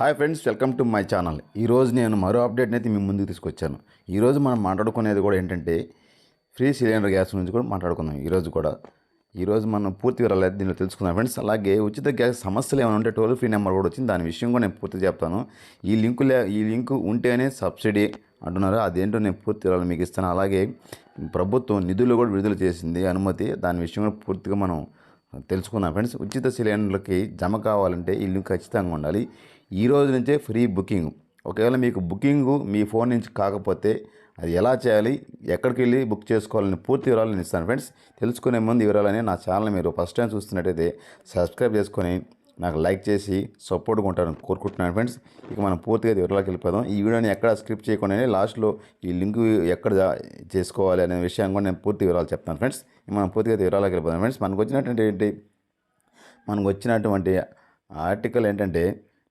Hi friends welcome to my channel. ఈరోజు నేను మరో అప్డేట్ని అయితే మీ ముందుకు తీసుకొచ్చాను. ఈరోజు మనం మాట్లాడుకునేది కూడా ఏంటంటే ఫ్రీ సిలిండర్ గ్యాస్ గురించి కూడా మాట్లాడుకుందాం ఈరోజు కూడా. ఈరోజు మనం పూర్తి వివరాలు దీనిలో తెలుసుకుందాం ఫ్రెండ్స్. అలాగే ఉచిత గ్యాస్ సమస్యలు ఏమైనా ఉంటే టోల్ ఫ్రీ నెంబర్ కూడా వచ్చింది. దాని విషయం కూడా నేను పూర్తి చెప్తాను. ఈ లింకు లే ఈ లింకు ఉంటేనే సబ్సిడీ అంటున్నారు. అదేంటో నేను పూర్తి వివరాలు మీకు ఇస్తాను. అలాగే ప్రభుత్వం నిధులు కూడా విడుదల చేసింది అనుమతి. దాని విషయం కూడా పూర్తిగా మనం తెలుసుకుందాం ఫ్రెండ్స్. ఉచిత సిలిండర్లకి జమ కావాలంటే ఈ లింక్ ఖచ్చితంగా ఉండాలి. ఈ రోజు నుంచే ఫ్రీ బుకింగ్. ఒకవేళ మీకు బుకింగ్ మీ ఫోన్ నుంచి కాకపోతే అది ఎలా చేయాలి ఎక్కడికి వెళ్ళి బుక్ చేసుకోవాలని పూర్తి వివరాలు నేను ఇస్తాను. ఫ్రెండ్స్ తెలుసుకునే ముందు వివరాలని నా ఛానల్ మీరు ఫస్ట్ టైం చూస్తున్నట్టయితే సబ్స్క్రైబ్ చేసుకొని నాకు లైక్ చేసి సపోర్ట్గా ఉంటారని కోరుకుంటున్నాను. ఫ్రెండ్స్ ఇక మనం పూర్తిగా వివరాలకు వెళ్ళిపోదాం. ఈ వీడియోని ఎక్కడ స్క్రిప్ట్ చేయకుండానే లాస్ట్లో ఈ లింక్ ఎక్కడ చేసుకోవాలి అనే విషయం కూడా నేను పూర్తి వివరాలు చెప్తాను. ఫ్రెండ్స్ ఇక మనం పూర్తిగా వివరాలకు వెళ్ళిపోదాం. ఫ్రెండ్స్ మనకు వచ్చినటువంటి ఏంటి మనకు వచ్చినటువంటి ఆర్టికల్ ఏంటంటే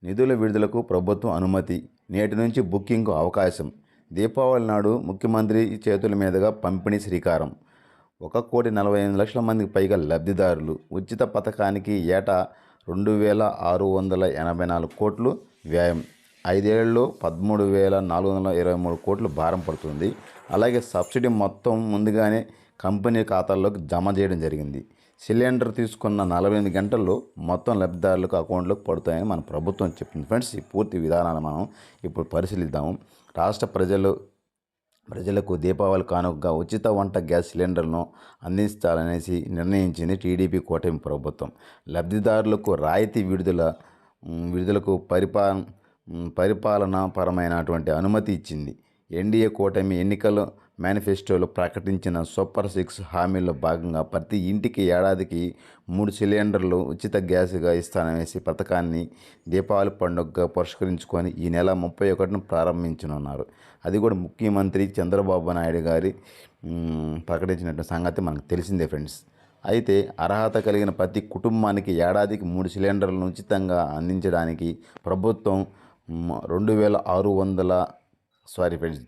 నిధుల విడుదలకు ప్రభుత్వం అనుమతి నేటి నుంచి బుకింగ్కు అవకాశం. దీపావళి నాడు ముఖ్యమంత్రి చేతుల మీదుగా పంపిణీ శ్రీకారం. ఒక కోటి నలభై ఎనిమిది లక్షల మందికి పైగా లబ్ధిదారులు. ఉచిత పథకానికి ఏటా రెండు వేల ఆరు వందల ఎనభై నాలుగు కోట్లు వ్యయం. ఐదేళ్ళలో పదమూడు వేల నాలుగు వందల ఇరవై మూడు కోట్లు భారం పడుతుంది. అలాగే సబ్సిడీ మొత్తం ముందుగానే కంపెనీ ఖాతాల్లోకి జమ చేయడం జరిగింది. సిలిండర్ తీసుకున్న నలభై ఎనిమిది గంటల్లో మొత్తం లబ్ధిదారులకు అకౌంట్లోకి పడుతాయని మన ప్రభుత్వం చెప్పింది. ఫ్రెండ్స్ ఈ పూర్తి విధానాన్ని మనం ఇప్పుడు పరిశీలిద్దాము. రాష్ట్ర ప్రజలు ప్రజలకు దీపావళి కానుకగా ఉచిత వంట గ్యాస్ సిలిండర్ను అందించాలనేసి నిర్ణయించింది టీడీపీ కూటమి ప్రభుత్వం. లబ్ధిదారులకు రాయితీ విడుదల విడుదలకు పరిపా పరిపాలనా పరిపాలనాపరమైనటువంటి అనుమతి ఇచ్చింది. ఎన్డీఏ కూటమి ఎన్నికలు మేనిఫెస్టోలో ప్రకటించిన సూపర్ సిక్స్ హామీల్లో భాగంగా ప్రతి ఇంటికి ఏడాదికి మూడు సిలిండర్లు ఉచిత గ్యాస్గా ఇస్తాననేసి పథకాన్ని దీపావళి పండుగగా పురస్కరించుకొని ఈ నెల ముప్పై ఒకటిన ప్రారంభించనున్నారు. అది కూడా ముఖ్యమంత్రి చంద్రబాబు నాయుడు గారి మ్, ప్రకటించినటువంటి సంగతి మనకు తెలిసిందే ఫ్రెండ్స్. అయితే అర్హత కలిగిన ప్రతి కుటుంబానికి ఏడాదికి మూడు సిలిండర్లను ఉచితంగా అందించడానికి ప్రభుత్వం రెండు వేల ఆరు వందల సారీ ఫ్రెండ్స్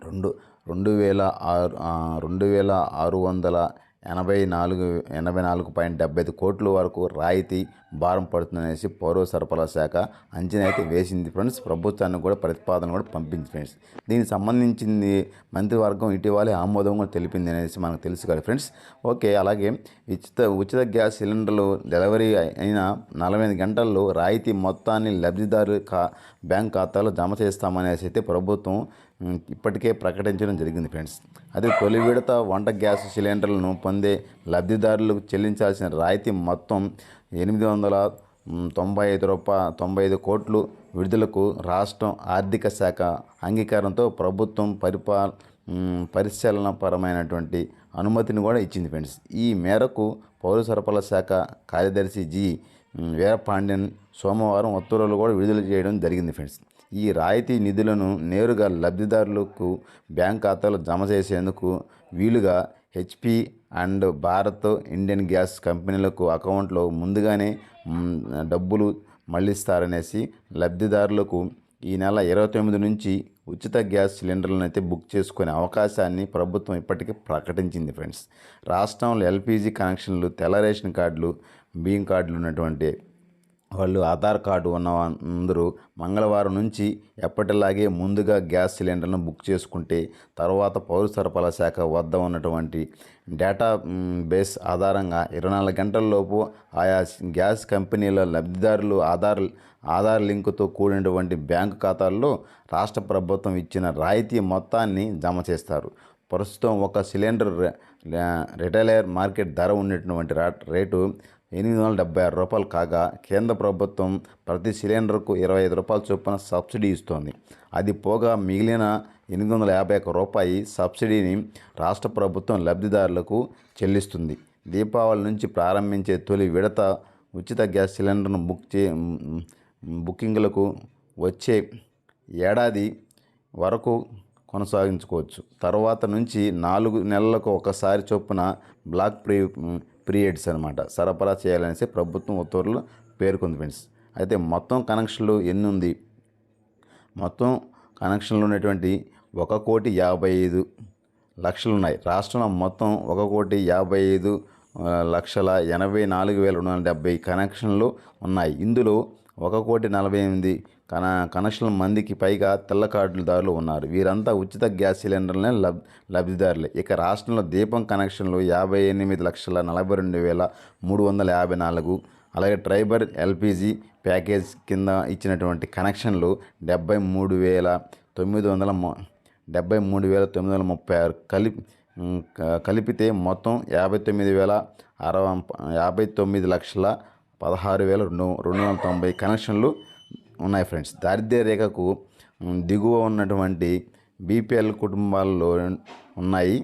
రెండు రెండు వేల ఆరు రెండు వేల ఆరు వందల ఎనభై నాలుగు ఎనభై నాలుగు పాయింట్ డెబ్బై ఐదు కోట్ల వరకు రాయితీ భారం పడుతుందనేసి పౌర సరఫరా శాఖ అంచనా అయితే వేసింది. ఫ్రెండ్స్ ప్రభుత్వానికి కూడా ప్రతిపాదన కూడా పంపింది ఫ్రెండ్స్. దీనికి సంబంధించింది మంత్రివర్గం ఇటీవలే ఆమోదం కూడా తెలిపింది అనేసి మనకు తెలుసు కదా ఫ్రెండ్స్. ఓకే అలాగే ఉచిత ఉచిత గ్యాస్ సిలిండర్లు డెలివరీ అయిన నలభై ఐదు గంటల్లో రాయితీ మొత్తాన్ని లబ్ధిదారు కా బ్యాంక్ ఖాతాలో జమ చేస్తామనేసి అయితే ప్రభుత్వం ఇప్పటికే ప్రకటించడం జరిగింది ఫ్రెండ్స్. అదే తొలి విడత వంట గ్యాస్ సిలిండర్లను పొందే లబ్ధిదారులకు చెల్లించాల్సిన రాయితీ మొత్తం ఎనిమిది వందల తొంభై ఐదు రూపా తొంభై ఐదు కోట్లు విడుదలకు రాష్ట్రం ఆర్థిక శాఖ అంగీకారంతో ప్రభుత్వం పరిపా పరిశీలనపరమైనటువంటి అనుమతిని కూడా ఇచ్చింది ఫ్రెండ్స్. ఈ మేరకు పౌర సరఫరాల శాఖ కార్యదర్శి జి వీరపాండ్యన్ సోమవారం ఉత్తర్వులు కూడా విడుదల చేయడం జరిగింది ఫ్రెండ్స్. ఈ రాయితీ నిధులను నేరుగా లబ్ధిదారులకు బ్యాంక్ ఖాతాలో జమ చేసేందుకు వీలుగా HP and Bharat Indian gas కంపెనీలకు అకౌంట్లో ముందుగానే డబ్బులు మళ్ళిస్తారనేసి లబ్ధిదారులకు ఈ నెల ఇరవై తొమ్మిది నుంచి ఉచిత గ్యాస్ సిలిండర్లను అయితే బుక్ చేసుకునే అవకాశాన్ని ప్రభుత్వం ఇప్పటికే ప్రకటించింది ఫ్రెండ్స్. రాష్ట్రంలో ఎల్పిజి కనెక్షన్లు తెల్ల రేషన్ కార్డులు బియ్యం కార్డులు ఉన్నటువంటి వాళ్ళు ఆధార్ కార్డు ఉన్న అందరూ మంగళవారం నుంచి ఎప్పటిలాగే ముందుగా గ్యాస్ సిలిండర్ను బుక్ చేసుకుంటే తర్వాత పౌర సరఫరా శాఖ వద్ద ఉన్నటువంటి డేటా బేస్ ఆధారంగా ఇరవై నాలుగు గంటలలోపు ఆయా గ్యాస్ కంపెనీల లబ్ధిదారులు ఆధార్ ఆధార్ లింకుతో కూడినటువంటి బ్యాంకు ఖాతాల్లో రాష్ట్ర ప్రభుత్వం ఇచ్చిన రాయితీ మొత్తాన్ని జమ చేస్తారు. ప్రస్తుతం ఒక సిలిండర్ రిటైలర్ మార్కెట్ ధర ఉన్నటువంటి రేటు ఎనిమిది వందల డెబ్బై ఆరు రూపాయలు కాగా కేంద్ర ప్రభుత్వం ప్రతి సిలిండర్కు ఇరవై ఐదు రూపాయల చొప్పున సబ్సిడీ ఇస్తోంది. అది పోగా మిగిలిన ఎనిమిది వందల యాభై ఒక్క రూపాయి సబ్సిడీని రాష్ట్ర ప్రభుత్వం లబ్ధిదారులకు చెల్లిస్తుంది. దీపావళి నుంచి ప్రారంభించే తొలి విడత ఉచిత గ్యాస్ సిలిండర్ను బుక్ చే బుకింగ్లకు వచ్చే ఏడాది వరకు కొనసాగించుకోవచ్చు. తర్వాత నుంచి నాలుగు నెలలకు ఒకసారి చొప్పున బ్లాక్ ప్రీ పీరియడ్స్ అనమాట సరఫరా చేయాలనేసి ప్రభుత్వం ఉత్తర్వులు పేర్కొంది ఫ్రెండ్స్. అయితే మొత్తం కనెక్షన్లు ఎన్ని ఉంది మొత్తం కనెక్షన్లు ఉన్నటువంటి ఒక కోటి యాభై ఐదు లక్షలు ఉన్నాయి రాష్ట్రంలో మొత్తం ఒక కోటి యాభై ఐదు లక్షల ఎనభై నాలుగు వేల రెండు వందల డెబ్బై కనెక్షన్లు ఉన్నాయి. ఇందులో ఒక కోటి నలభై ఎనిమిది కన కనెక్షన్ల మందికి పైగా తెల్ల కార్డుదారులు ఉన్నారు. వీరంతా ఉచిత గ్యాస్ సిలిండర్లనే లబ్ లబ్ధిదారులే. ఇక రాష్ట్రంలో దీపం కనెక్షన్లు యాభై ఎనిమిది లక్షల నలభై రెండు వేల మూడు వందల యాభై నాలుగు అలాగే ట్రైబర్ ఎల్పిజి ప్యాకేజ్ కింద ఇచ్చినటువంటి కనెక్షన్లు డెబ్బై మూడు వేల తొమ్మిది వందల డెబ్బై మూడు వేల తొమ్మిది వందల ముప్పై ఆరు. కలిపి కలిపితే మొత్తం యాభై తొమ్మిది వేల అరవై యాభై తొమ్మిది లక్షల పదహారు వేల రెండు రెండు వందల తొంభై కనెక్షన్లు ఉన్నాయి ఫ్రెండ్స్. దారిద్ర్య రేఖకు దిగువ ఉన్నటువంటి బీపీఎల్ కుటుంబాల్లో ఉన్నాయి.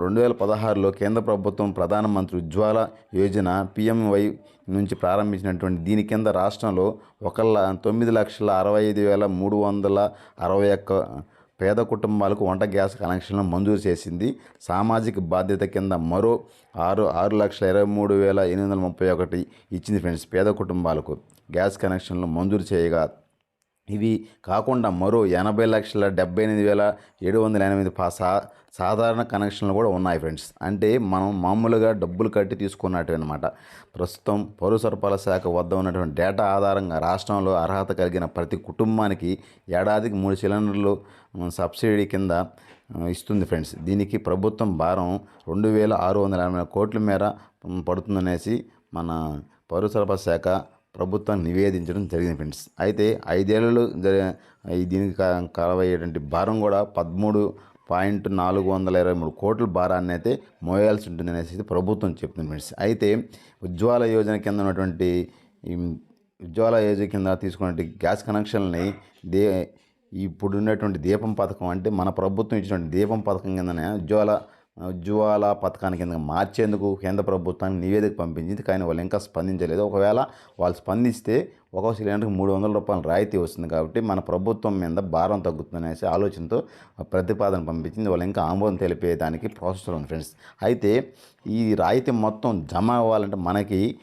రెండు వేల పదహారులో కేంద్ర ప్రభుత్వం ప్రధానమంత్రి ఉజ్వాల యోజన పిఎంవై నుంచి ప్రారంభించినటువంటి దీని కింద రాష్ట్రంలో ఒక ల- తొమ్మిది లక్షల అరవై ఐదు వేల మూడు వందల అరవై ఒక్క పేద కుటుంబాలకు వంట గ్యాస్ కనెక్షన్లను మంజూరు చేసింది. సామాజిక బాధ్యత కింద మరో ఆరు ఆరు లక్షల ఇరవై మూడు వేల ఎనిమిది వందల ముప్పై ఒకటి ఇచ్చింది ఫ్రెండ్స్ పేద కుటుంబాలకు. గ్యాస్ కనెక్షన్లు మంజూరు చేయగా ఇవి కాకుండా మరో ఎనభై లక్షల డెబ్బై ఎనిమిది వేల ఏడు వందల ఎనిమిది సా సాధారణ కనెక్షన్లు కూడా ఉన్నాయి ఫ్రెండ్స్. అంటే మనం మామూలుగా డబ్బులు కట్టి తీసుకున్నట్టు అనమాట ప్రస్తుతం పౌర సరఫరాల శాఖ వద్ద ఉన్నటువంటి డేటా ఆధారంగా రాష్ట్రంలో అర్హత కలిగిన ప్రతి కుటుంబానికి ఏడాదికి మూడు సిలిండర్లు సబ్సిడీ కింద ఇస్తుంది ఫ్రెండ్స్. దీనికి ప్రభుత్వం భారం రెండు వేల ఆరు వందల ఎనభై కోట్ల మేర పడుతుందనేసి మన పౌర సరఫరా శాఖ ప్రభుత్వం నివేదించడం జరిగింది ఫ్రెండ్స్. అయితే ఐదేళ్ళలో దీనికి క- కలవయ్యేటువంటి భారం కూడా పదమూడు పాయింట్ నాలుగు వందల ఇరవై మూడు కోట్ల భారాన్ని అయితే మోయాల్సి ఉంటుంది అనేసి ప్రభుత్వం చెప్తుంది ఫ్రెండ్స్. అయితే ఉజ్వాల యోజన కింద ఉన్నటువంటి ఉజ్వాల యోజన కింద తీసుకున్నటువంటి గ్యాస్ కనెక్షన్ని దే ఇప్పుడు ఉన్నటువంటి దీపం పథకం అంటే మన ప్రభుత్వం ఇచ్చినటువంటి దీపం పథకం కిందనే ఉజ్వాల ఉజ్వాల పథకాన్ని కింద మార్చేందుకు కేంద్ర ప్రభుత్వానికి నివేదిక పంపించింది. కానీ వాళ్ళు ఇంకా స్పందించలేదు. ఒకవేళ వాళ్ళు స్పందిస్తే ఒక్కో సిలిండర్కి మూడు వందల రూపాయల రాయితీ వస్తుంది కాబట్టి మన ప్రభుత్వం మీద భారం తగ్గుతుందనేసి ఆలోచనతో ప్రతిపాదన పంపించింది. వాళ్ళు ఇంకా ఆమోదం తెలిపేదానికి ప్రాసెస్ ఉంది ఫ్రెండ్స్. అయితే ఈ రాయితీ మొత్తం జమ అవ్వాలంటే మనకి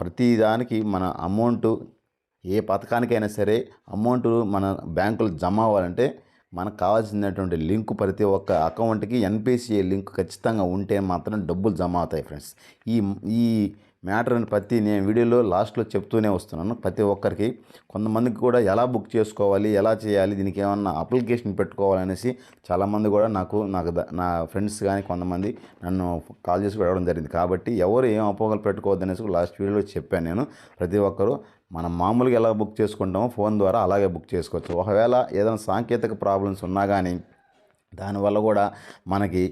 ప్రతిదానికి మన అమౌంట్ ఏ పథకానికైనా సరే అమౌంట్ మన బ్యాంకులో జమ అవ్వాలంటే మనకు కావాల్సినటువంటి లింక్ ప్రతి ఒక్క అకౌంట్కి ఎన్పిసిఐ లింక్ ఖచ్చితంగా ఉంటే మాత్రం డబ్బులు జమ అవుతాయి ఫ్రెండ్స్. ఈ ఈ మ్యాటర్ని ప్రతి నేను వీడియోలో లాస్ట్లో చెప్తూనే వస్తున్నాను. ప్రతి ఒక్కరికి కొంతమందికి కూడా ఎలా బుక్ చేసుకోవాలి ఎలా చేయాలి దీనికి ఏమన్నా అప్లికేషన్ పెట్టుకోవాలనేసి చాలామంది కూడా నాకు నాకు నా ఫ్రెండ్స్ కానీ కొంతమంది నన్ను కాల్ చేసి అడగడం జరిగింది. కాబట్టి ఎవరు ఏం అపోహలు పెట్టుకోవద్దు అనేసి లాస్ట్ వీడియోలో చెప్పాను నేను. ప్రతి ఒక్కరూ మనం మామూలుగా ఎలా బుక్ చేసుకుంటామో ఫోన్ ద్వారా అలాగే బుక్ చేసుకోవచ్చు. ఒకవేళ ఏదైనా సాంకేతిక ప్రాబ్లమ్స్ ఉన్నా కానీ దానివల్ల కూడా మనకి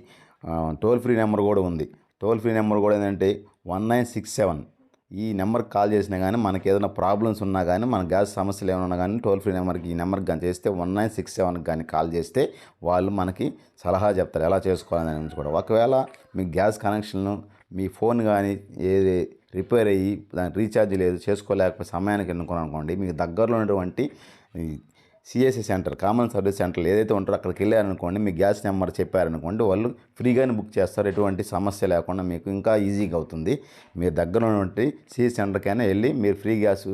టోల్ ఫ్రీ నెంబర్ కూడా ఉంది. టోల్ ఫ్రీ నెంబర్ కూడా ఏంటంటే వన్ నైన్ సిక్స్ సెవెన్. ఈ నెంబర్కి కాల్ చేసినా కానీ మనకి ఏదైనా ప్రాబ్లమ్స్ ఉన్నా కానీ మన గ్యాస్ సమస్యలు ఏమైనా ఉన్నా కానీ టోల్ ఫ్రీ నెంబర్కి ఈ నెంబర్కి కానీ చేస్తే వన్ నైన్ సిక్స్ సెవెన్కి కానీ కాల్ చేస్తే వాళ్ళు మనకి సలహా చెప్తారు. ఎలా చేసుకోవాలని కూడా. ఒకవేళ మీ గ్యాస్ కనెక్షన్ను మీ ఫోన్ కానీ ఏది రిపేర్ అయ్యి దానికి రీఛార్జ్ లేదు చేసుకోలేకపోతే సమయానికి ఎన్నుకున్నాను అనుకోండి మీకు దగ్గరలో ఉన్నటువంటి CSC centre common service centre ఏదైతే ఉంటారో అక్కడికి వెళ్ళారనుకోండి మీ గ్యాస్ నెంబర్ చెప్పారనుకోండి వాళ్ళు ఫ్రీగానే బుక్ చేస్తారు. ఎటువంటి సమస్య లేకుండా మీకు ఇంకా ఈజీగా అవుతుంది. మీరు దగ్గర ఉన్నటువంటి సిఎస్ సెంటర్కైనా వెళ్ళి మీరు ఫ్రీ గ్యాస్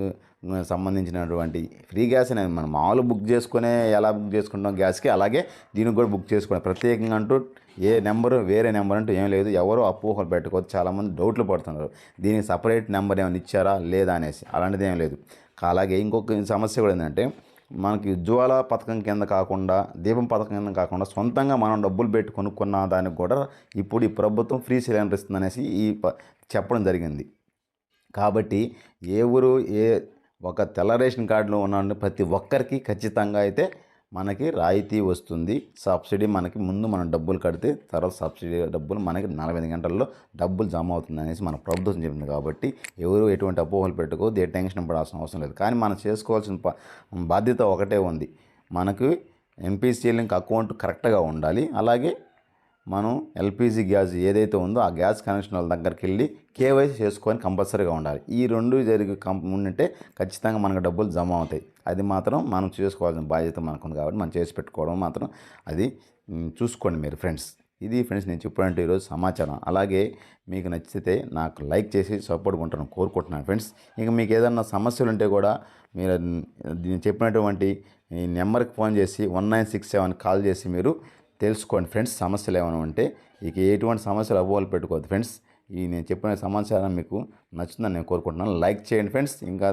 సంబంధించినటువంటి ఫ్రీ గ్యాస్ అనేది మనం మామూలు బుక్ చేసుకునే ఎలా బుక్ చేసుకుంటాం గ్యాస్కి అలాగే దీనికి కూడా బుక్ చేసుకోండి. ప్రత్యేకంగా అంటూ ఏ నెంబరు వేరే నెంబర్ అంటూ ఏం లేదు. ఎవరు అపోహలు పెట్టుకోవచ్చు చాలామంది డౌట్లు పడుతున్నారు. దీనికి సపరేట్ నెంబర్ ఏమైనా ఇచ్చారా లేదా అనేసి. అలాంటిది ఏం లేదు. అలాగే ఇంకొక సమస్య కూడా ఏంటంటే మనకి ఉజ్వాల పథకం కింద కాకుండా దీపం పథకం కింద కాకుండా సొంతంగా మనం డబ్బులు పెట్టి కొనుక్కున్న దానికి కూడా ఇప్పుడు ఈ ప్రభుత్వం ఫ్రీ సిలిండర్ ఇస్తుందనేసి ఈ ప- చెప్పడం జరిగింది. కాబట్టి ఏ ఊరు ఏ ఒక తెల్ల రేషన్ కార్డులో ఉన్న ప్రతి ఒక్కరికి ఖచ్చితంగా అయితే మనకి రాయితీ వస్తుంది. సబ్సిడీ మనకి ముందు మనం డబ్బులు కడితే తర్వాత సబ్సిడీ డబ్బులు మనకి నలభై ఐదు గంటల్లో డబ్బులు జమ అవుతుంది అనేసి మన ప్రభుత్వం చెప్పింది. కాబట్టి ఎవరు ఎటువంటి అపోహలు పెట్టుకోవద్దు ఏ టెన్షన్ పడాల్సిన అవసరం లేదు. కానీ మనం చేసుకోవాల్సిన బాధ్యత ఒకటే ఉంది. మనకు ఎంపీసీ లింక్ అకౌంట్ కరెక్ట్గా ఉండాలి. అలాగే మనం ఎల్పిజి గ్యాస్ ఏదైతే ఉందో ఆ గ్యాస్ కనెక్షన్ వాళ్ళ దగ్గరికి వెళ్ళి కేవైసీ చేసుకొని కంపల్సరీగా ఉండాలి. ఈ రెండు జరిగి కం ఉంటే ఖచ్చితంగా మనకు డబ్బులు జమ అవుతాయి. అది మాత్రం మనం చేసుకోవాల్సిన బాధ్యత మనకు ఉంది కాబట్టి మనం చేసి పెట్టుకోవడం మాత్రం అది చూసుకోండి మీరు ఫ్రెండ్స్. ఇది ఫ్రెండ్స్ నేను చెప్పినట్టు ఈరోజు సమాచారం. అలాగే మీకు నచ్చితే నాకు లైక్ చేసి సపోర్ట్ ఉంటాను కోరుకుంటున్నాను ఫ్రెండ్స్. ఇక మీకు ఏదన్నా సమస్యలు ఉంటే కూడా మీరు నేను చెప్పినటువంటి ఈ నెంబర్కి ఫోన్ చేసి one nine six seven call చేసి మీరు తెలుసుకోండి ఫ్రెండ్స్ సమస్యలు ఏమైనా ఉంటే ఇక ఎటువంటి సమస్యలు అవ్వాలి పెట్టుకోవద్దు ఫ్రెండ్స్. ఈ నేను చెప్పిన సమాచారం మీకు నచ్చుతుందని నేను కోరుకుంటున్నాను. లైక్ చేయండి ఫ్రెండ్స్. ఇంకా